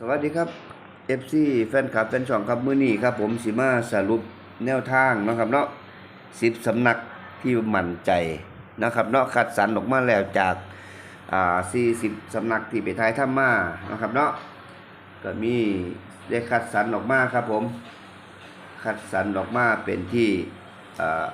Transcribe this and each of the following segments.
สวัสดีครับ FC แฟนคลับแฟนช่องครับมื้อนี้ครับ ผมสิมาสรุปแนวทางนะครับเนาะ10สำนักที่มั่นใจนะครับเนาะคัดสรรออกมาแล้วจากอ่า40สำนักที่ไปทายถ้ำมานะครับเนาะก็มีได้คัดสรรออกมาครับผมคัดสรรออกมาเป็นที่อ่า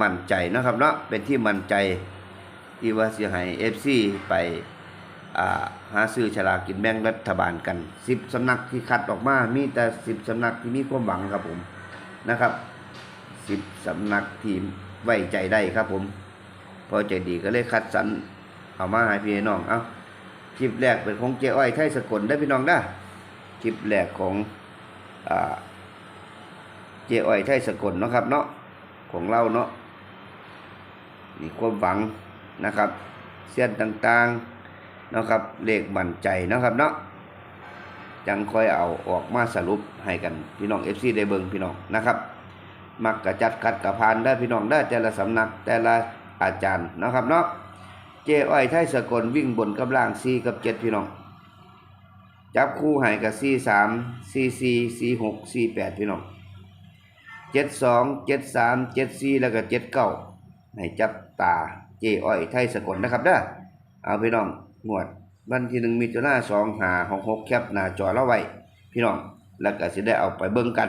มั่นใจนะครับเนาะเป็นที่มั่นใจที่ว่าสิให้ FC ไป หาซื้อฉลากกินแบ่งรัฐบาลกันสิบสำนักที่คัดออกมามีแต่สิบสำนักที่มีความหวังครับผมนะครับสิบสำนักที่ไว้ใจได้ครับผมพอใจดีก็เลยคัดสรรเอามาให้พี่น้องเอาคลิปแรกเป็นของเจ้อ้อยไทยสกลได้พี่น้องได้คลิปแรกของอเจ้อ้อยไทยสกลเนาะครับเนาะของเราเนาะนี่ความหวังนะครับเส้นต่างๆ นะครับเลขมั่นใจนะครับเนาะจังค่อยเอาออกมาสรุปให้กันพี่น้อง FC ได้เบิงพี่น้องนะครับมักกระจัดคัดกระพานได้พี่น้องได้แต่ละสำนักแต่ละอาจารย์นะครับเนาะเจ้อ้อยไทยสกลวิ่งบนกับล่าง4กับ7พี่น้องจับคู่ให้กับ4 3 4 4 4 6 4 8พี่น้อง7 2 7 3 7 4แล้วก็7 9ให้จับตาเจ้อ้อยไทยสกลนะครับเด้อเอาพี่น้อง งวดวันที่หนึ่งมิถุนาสองหาหกหกแคปหน้าจอเราไว้ พี่น้อง แล้วก็สิได้เอาไปเบิ่งกัน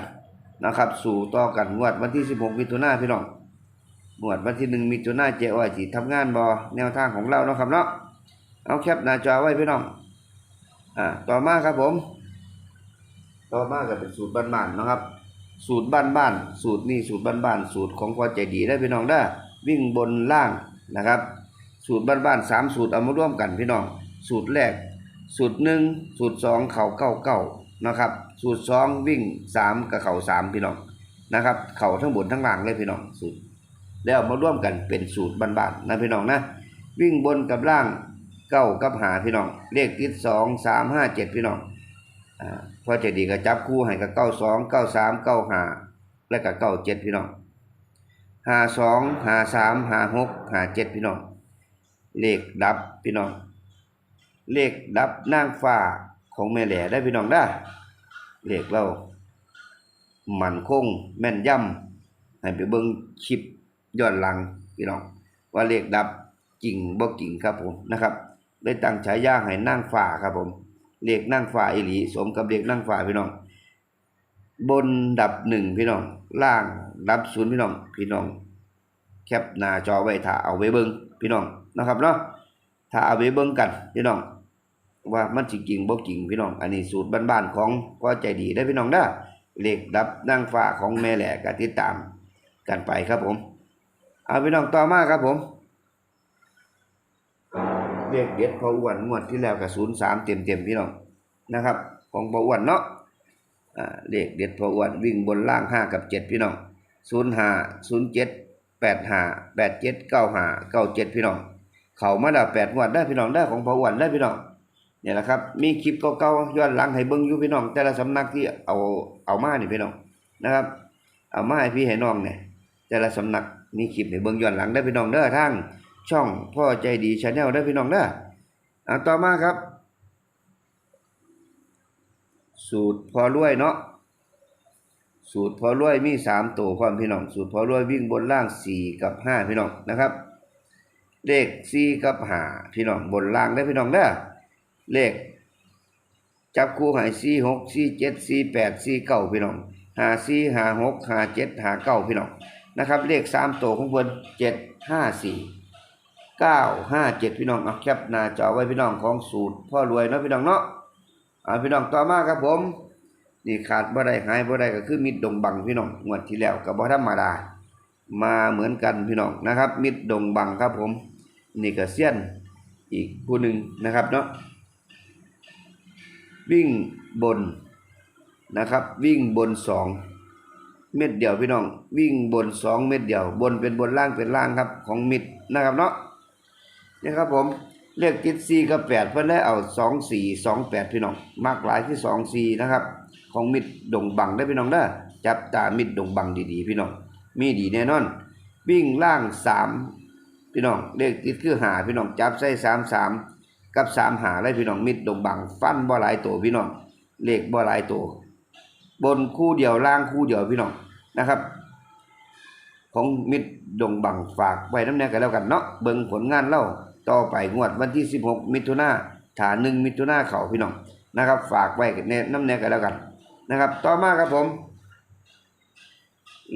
นะครับ สู่ต่อกันงวดวันที่สิบหกมิถุนาพี่น้องงวดวันที่หนึ่งมิถุนาเจ้าอ้อยสิทำงานบอแนวทางของเราเนาะครับเนาะเอาแคปหน้าจอไว้พี่น้องอ่าต่อมาครับผม ต่อมาก็เป็นสูตรบ้านๆเนาะครับ สูตรบ้านๆสูตรนี่สูตรบ้านๆสูตรของพอใจดีได้พี่น้องได้วิ่งบนล่างนะครับ สูตรบ้านๆสามสูตรเอามาร่วมกันพี่น้อง สูตรแรก สูตรหนึ่งสูตรสองเข่าเก้าเก้านะครับ สูตรสองวิ่งสามกับเข่าสามพี่น้องนะครับ เข่าทั้งบนทั้งล่างเลยพี่น้องสูตร แล้วมาร่วมกันเป็นสูตรบ้านๆนะพี่น้องนะ วิ่งบนกับล่างเก้ากับหาพี่น้อง เลขติดสองสามห้าเจ็ดพี่น้องอ่าพอจะดีก็จับคู่ให้กับเก้าสองเก้าสามเก้าหาและกับเก้าเจ็ดพี่น้องหาสองหาสามหาหกหาเจ็ดพี่น้อง เลขดับพี่น้อง เลขดับนางฟ้าของแม่แหล่ได้พี่น้องได้เลขเรามันคงแม่นย่ำให้ไปเบิ่งคลิปย้อนหลังพี่น้อง ว่าเลขดับจริงบ่จริงครับผมนะครับ ได้ตั้งฉายาให้นางฟ้าครับผมเลขนางฟ้าอีหลีสมกับเลขนางฟ้าพี่น้อง บนดับหนึ่งพี่น้อง ล่างดับศูนย์พี่น้อง พี่น้อง แคปหน้าจอไว้ถ้าเอาไว้เบิ่งพี่น้องนะครับเนาะถ้าเอาไว้เบิ่งกันพี่น้องว่ามันจริงบ่จริงพี่น้อง อันนี้สูตรบ้านๆของพ่อใจดีได้พี่น้องเด้เลขดับนางฟ้าของแม่แหล่กติดตามกันไปครับผม เอาพี่น้องต่อมาครับผมเลขเด็ดพออ้วนงวดที่แล้วก็03เต็มๆพี่น้องนะครับ ของพออ้วนเนาะอ่าเลขเด็ดพออ้วนวิ่งบนล่างห้ากับเจ็ดพี่น้อง05 07 แปดห้าแปดเจ็ดเก้าห้าเก้าเจ็ดพี่น้อง เขามาแล้แปดงวดได้พี่น้องได้ของพออ้วนได้พี่น้องเนี่ยแหละครับ มีคลิปเก่าๆย้อนหลังให้เบิ่งอยู่พี่น้อง แต่ละสำนักที่เอาเอามานี่พี่น้องนะครับ เอามาให้พี่ให้น้องเนี่ยแต่ละสำนักมีคลิปให้เบิ่งย้อนหลังได้พี่น้องเด้อทางช่องพ่อใจดีชาแนลได้พี่น้องเด้ออ่าต่อมาครับ สูตรพอรวยเนาะ สูตรพอรวยมีสามตัวพร้อมพี่น้อง สูตรพอรวยวิ่งบนล่างสี่กับห้าพี่น้องนะครับ เลขสี่กับห้าพี่น้องบนล่างได้พี่น้องเด้เลข จับคู่ใหายสี่หกสี่เจ็ดสี่แปดสี่เก้าพี่น้องหาสี่หาหกหาเจ็ดหาเก้าพี่น้องนะครับ เลขสามตัวของเพิ่นเจ็ดห้าสี่เก้าห้าเจ็ดพี่น้องเอาแคปหน้าจอไว้พี่น้องของสูตรพ่อรวยเนาะพี่น้องเนาะเอาพี่น้องต่อมาครับผม นี่ขาดบ่ได้หายบ่ได้ก็คือมิดดงบังพี่น้องงวดที่แล้วก็บ่ธรรมดา มาเหมือนกันพี่น้องนะครับ มิดดงบังครับผมนี่ก็เซียนอีกผู้หนึ่งนะครับเนาะวิ่งบนนะครับ วิ่งบนสองเม็ดเดียวพี่น้อง วิ่งบนสองเม็ดเดียว บนเป็นบนล่างเป็นล่างครับของมิดนะครับเนาะนี่ครับผมเลขติดสี่กับแปดเพิ่นได้เอาสองสี่สองแปดพี่น้องมากหลายที่สองสี่นะครับ ของมิดดงบังได้พี่น้องเด้อจับตามิดดงบังดีๆพี่น้องมีดีแน่นอน วิ่งล่างสามพี่น้องเลขติดคือหาพี่น้องจับใส่สามสามกับสามหาเลยพี่น้องมิดดงบังฟันบ่หลายตัวพี่น้องเลขบ่หลายตัวบนคู่เดียวล่างคู่เดียวพี่น้องนะครับ ของมิดดงบังฝากไว้น้ำแน่กันแล้วกันเนาะเบิ่งผลงานเล่าต่อไปงวดวันที่ 16 มิถุนาฐานหนึ่งมิถุนาเขาพี่น้องนะครับ ฝากไว้ในน้ำแน่กันแล้วกัน นะครับ ต่อมาครับผม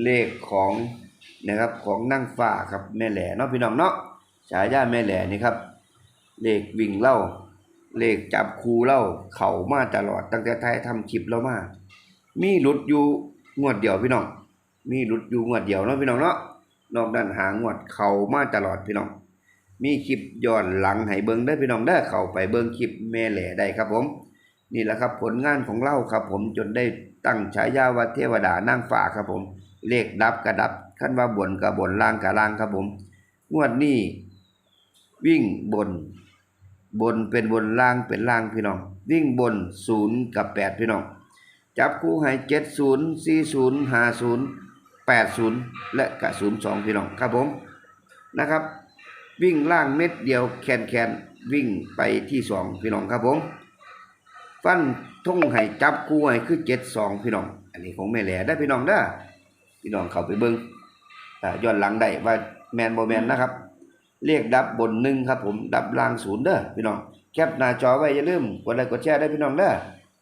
เลขของนะครับของนั่งฟ้าครับแม่แหล่เนาะพี่น้องเนาะฉายาแม่แหล่นี่ครับ เลขวิ่งเล่า เลขจับคูเล่า เข่ามาตลอดตั้งแต่ไทยทำคลิปเรามา มีหลุดอยู่งวดเดียวพี่น้อง มีหลุดอยู่งวดเดียวเนาะพี่น้องเนาะนอกนั้นหางวดเข่ามาตลอดพี่น้อง มีคลิปย้อนหลังให้เบิ่งได้พี่น้องได้เข้าไปเบิ่งคลิปแม่แหล่ได้ครับผม นี่แหละครับผลงานของเราครับ ผมจนได้ตั้งฉายาว่าเทวดานางฟ้าครับผม เลขดับกระดับขั้นว่าบนกับบนล่างกับล่างครับผม งวดนี้วิ่งบน บนเป็นบนล่างเป็นล่างพี่น้อง วิ่งบนศูนย์กับแปดพี่น้อง จับคู่ให้เจ็ดศูนย์สี่ศูนย์ห้าศูนย์แปดศูนย์และกระศูนย์สองพี่น้องครับผมนะครับ วิ่งล่างเม็ดเดียวแคนแคนวิ่งไปที่สองพี่น้องครับผม ฟันทุ่งให้จับคู่ให้คือเจ็ดสองพี่น้อง อันนี้ของแม่แหล่ได้พี่น้องเด้พี่น้องเข้าไปเบิ้งอ่ย้อนหลังได้ว่าแมนโบแมนนะครับ เรียกดับบนหนึ่งครับ ผมดับล่างศูนย์เด้อพี่น้องแคปหน้าจอไว้อย่าลืมกดไลค์กดแชร์ได้พี่น้องเด้อ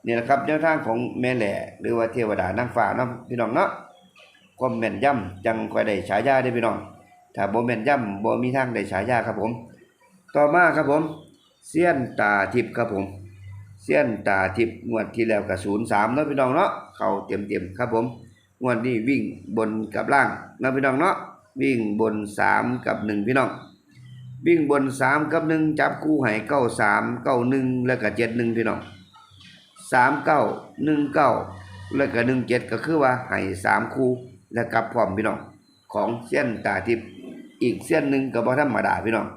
นี่แหละครับแนวทางของแม่แหล่หรือว่าเทวดานางฟ้าเนาะพี่น้องเนาะความแม่นย่ำจังคอยได้ฉายาได้พี่น้องถ้าบ่แม่นย่ำบ่มีทางได้ฉายาครับผม ต่อมาครับผมเสี้ยนตาทิพย์ครับผม สี้ยนตาทิพย์งวดที่แล้วกับศูนย์สามเนาะพี่น้องเนาะเข้าเต็มเต็มๆครับผมงวดนี้วิ่งบนกับล่างเนาะพี่น้องเนาะวิ่งบนสามกับหนึ่งพี่น้อง วิ่งบนสามกับหนึ่งจับคู่ให้เก้าสามเก้าหนึ่งแล้วก็เจ็ดหนึ่งพี่น้องสามเก้าหนึ่งเก้าแล้วก็หนึ่งเจ็ดก็คือว่าให้สามคู่แล้วกับพร้อมพี่น้องของเส้นตาทิพย์อีกเส้นหนึ่งก็บ่ธรรมดาพี่น้อง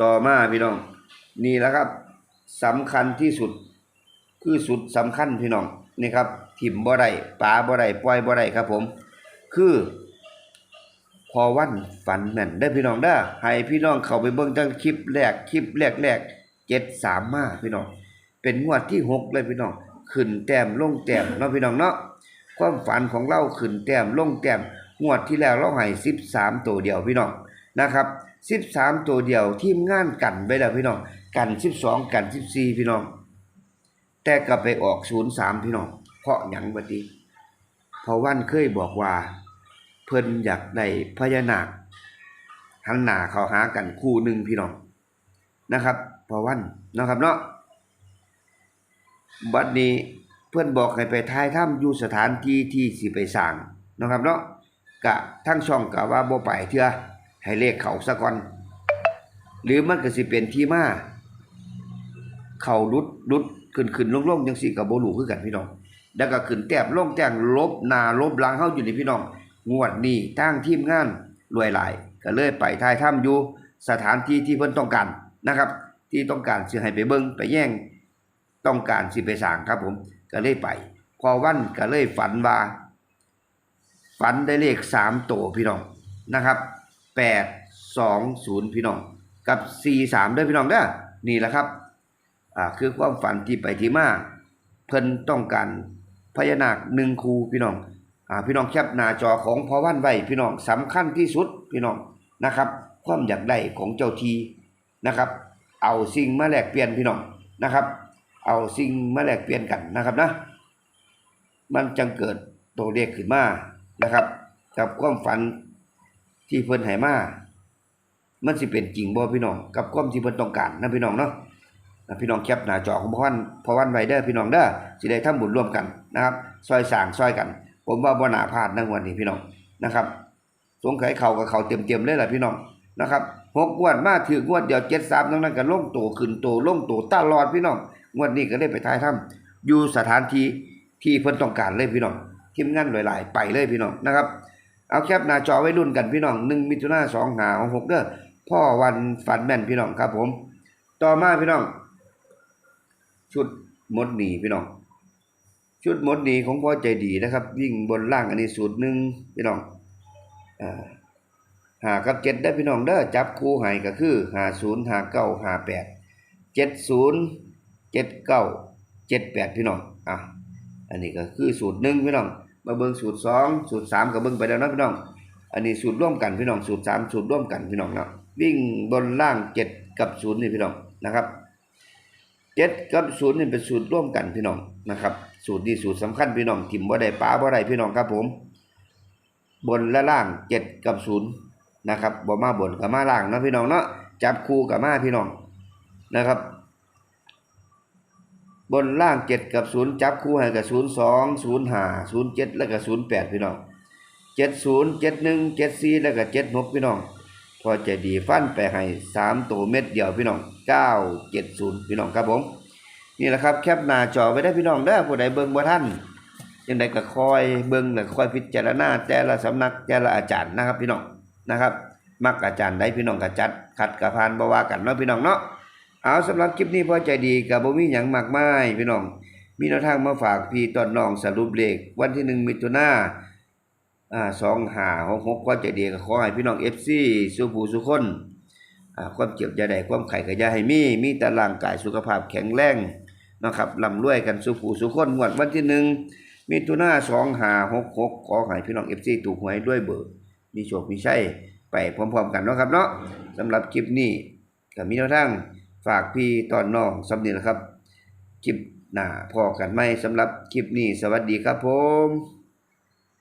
ต่อมาพี่น้อง นี่แหละครับ สำคัญที่สุด คือสุดสำคัญพี่น้องนี่ครับถิ่มบ่ได้ปลาบ่ได้ปล่อยบ่ได้ครับผม คือ พอวันฝันแม่นได้พี่น้องเด้ให้พี่น้องเข้าไปเบิ่งตั้งคลิปแรกคลิปแรกแรกเจ็ดสามมาพี่น้อง เป็นงวดที่หกเลยพี่น้องขึ้นแต้มลงแต้มเนาะพี่น้องเนาะความฝันของเราขึ้นแต้มลงแต้มงวดที่แล้วเราให้สิบสามตัวเดียวพี่น้องนะครับ สิบสามตัวเดียวทีมงานกันไปแล้วพี่น้อง กันสิบสองกันสิบสี่พี่น้อง แต่กลับไปออกศูนย์สามพี่น้อง เพราะหยังบัดนี้เพราะวันเคยบอกว่า เพิ่นอยากได้พญานาคหันหน้าเขาหากันคู่หนึ่งพี่น้องนะครับเพราะวันนะครับเนาะบัดนี้เพื่อนบอกให้ไปทายถ้ำอยู่สถานที่ที่สิไปสร้างนะครับเนาะกะทั้งช่องกะว่าบ่ไปเถื่อ ให้เลขเขาซะก่อน หรือมันก็สิเป็นที่มาเข่ารุดรุดขึ้นขึ้นลงลงจังซี่ก็บ่รู้คือกันพี่น้อง แล้วก็ขึ้นแต้มลงแต้มลบนาลบหลังเฮาอยู่ในพี่น้อง งวดนี้ทางทีมงานรวยหลาย ก็เลยไปทายถ้ำอยู่สถานที่ที่เพิ่นต้องการนะครับ ที่ต้องการสิให้ไปเบิ่งไปแย่งต้องการสิไปสร้างครับผมก็เลยไป พอวันก็เลยฝันว่าฝันได้เลขสามตัวพี่น้องนะครับ แปดสองศูนย์พี่น้อง กับสี่สามด้วยพี่น้องเด้อนี่แหละครับอ่าคือความฝันที่ไปที่มาเพิ่นต้องการพญานาคหนึ่งคูพี่น้องอ่าพี่น้องแคปหน้าจอของพอวันไว้พี่น้องสำคัญที่สุดพี่น้องนะครับ ความอยากได้ของเจ้าทีนะครับ เอาสิ่งมาแลกเปลี่ยนพี่น้องนะครับ เอาสิ่งมาแลกเปลี่ยนกันนะครับนะ มันจังเกิดตัวเลขขึ้นมานะครับ กับความฝัน ที่เพิ่นให้มามันสิเป็นจริงบ่พี่น้องกับความที่เพิ่นต้องการนะพี่น้องเนาะนะพี่น้องแคปหน้าจอของพ่อวันพ่อวันไวเด้อพี่น้องเด้อสิได้ทำบุญร่วมกันนะครับซอยสางซอยกัน ผมว่าบ่น่าพลาดนะวันนี้พี่น้องนะครับ สงไขเข่ากับเข่าเต็มๆเลยแหละพี่น้องนะครับหกงวดมาถืองวดเดียวเจ็ดสามตรงนั้นก็ล่งโตขึ้นโตล่งโตตลอดพี่น้องงวดนี้ก็ได้ไปท้ายถ้ำอยู่สถานที่ที่เพิ่นต้องการเลยพี่น้องทีมงานหลาย ๆ ไปเลยพี่น้องนะครับ เอาแคปหน้าจอไว้รุ่นกันพี่น้องหนึ่งมิถุนาสองหาหกเด้อพ่อวันฝันแม่นพี่น้องครับผม ต่อมาพี่น้อง ชุดมดหนีพี่น้อง ชุดมดหนีของพ่อใจดีนะครับ วิ่งบนล่างอันนี้สูตรหนึ่งพี่น้องอ่าหากับเจ็ดได้พี่น้องเด้อจับคู่ให้ก็คือหาศูนย์หาเก้าหาแปดเจ็ดศูนย์เจ็ดเก้าเจ็ดแปดพี่น้องอะอันนี้ก็คือสูตรหนึ่งพี่น้อง มาเบิ่งสูตรสองสูตรสามก็เบิ่งไปแล้วนะพี่น้อง อันนี้สูตรร่วมกันพี่น้องสูตรสามสูตรร่วมกันพี่น้องเนาะวิ่งบนล่างเจ็ดกับศูนย์นี่พี่น้องนะครับเจ็ดกับศูนย์นี่เป็นสูตรร่วมกันพี่น้องนะครับ สูตรนี้สูตรสำคัญพี่น้องทิ่มบ่ได้ป๋าบ่ได้พี่น้องครับผม บนและล่างเจ็ดกับศูนย์นะครับบ่มาบนกับมาล่างนะพี่น้องเนาะจับคู่กับมาพี่น้องนะครับ บนล่างเจ็ดกับศูนย์จับคู่ให้กับศูนย์สองศูนย์ห้าศูนย์เจ็ดแล้วก็ศูนย์แปดพี่น้องเจ็ดศูนย์เจ็ดหนึ่งเจ็ดสี่แล้วก็เจ็ดหกพี่น้อง พอใจดีฟันไปให้สามตัวเม็ดเดียวพี่น้องเก้าเจ็ดศูนย์พี่น้องครับผม นี่แหละครับแคปหน้าจอไว้ได้พี่น้องเด้อผู้ใดเบิ่งบ่ทันยังไดก็คอยเบิ่งแล้วคอยพิจารณาแต่ละสำนักแต่ละอาจารย์นะครับพี่น้องนะครับ มักอาจารย์ใดพี่น้องก็จัดขัดกระพานบ่ว่ากันเนาะพี่น้องเนาะ เอาสำหรับคลิปนี้พอใจดีก็บ่มีหยังมากมายพี่น้อง มีแนวทางมาฝากพี่ตอนน้องสรุปเลขวันที่1มิถุนายนอ่า2566พอใจดีก็ขอให้พี่น้อง FC สุผู้สุคนอ่าความเจ็บยาได้ความไข้ก็อย่าให้มี มีแต่ร่างกายสุขภาพแข็งแรงนะครับร่ำรวยกันสุผู้สุคนงวดวันที่หนึ่งมีตุนาสองหาหกหกขอให้พี่น้องเอฟซีถูกหวยด้วยเบอร์มีโชคมีชัยไปพร้อมๆกันเนาะครับเนาะสำหรับคลิปนี้ก็มีแนวทาง ฝากพี่ตอนน้องสำเนียงครับ คลิปหน้าพอกันไหมสำหรับคลิปนี้ สวัสดีครับผม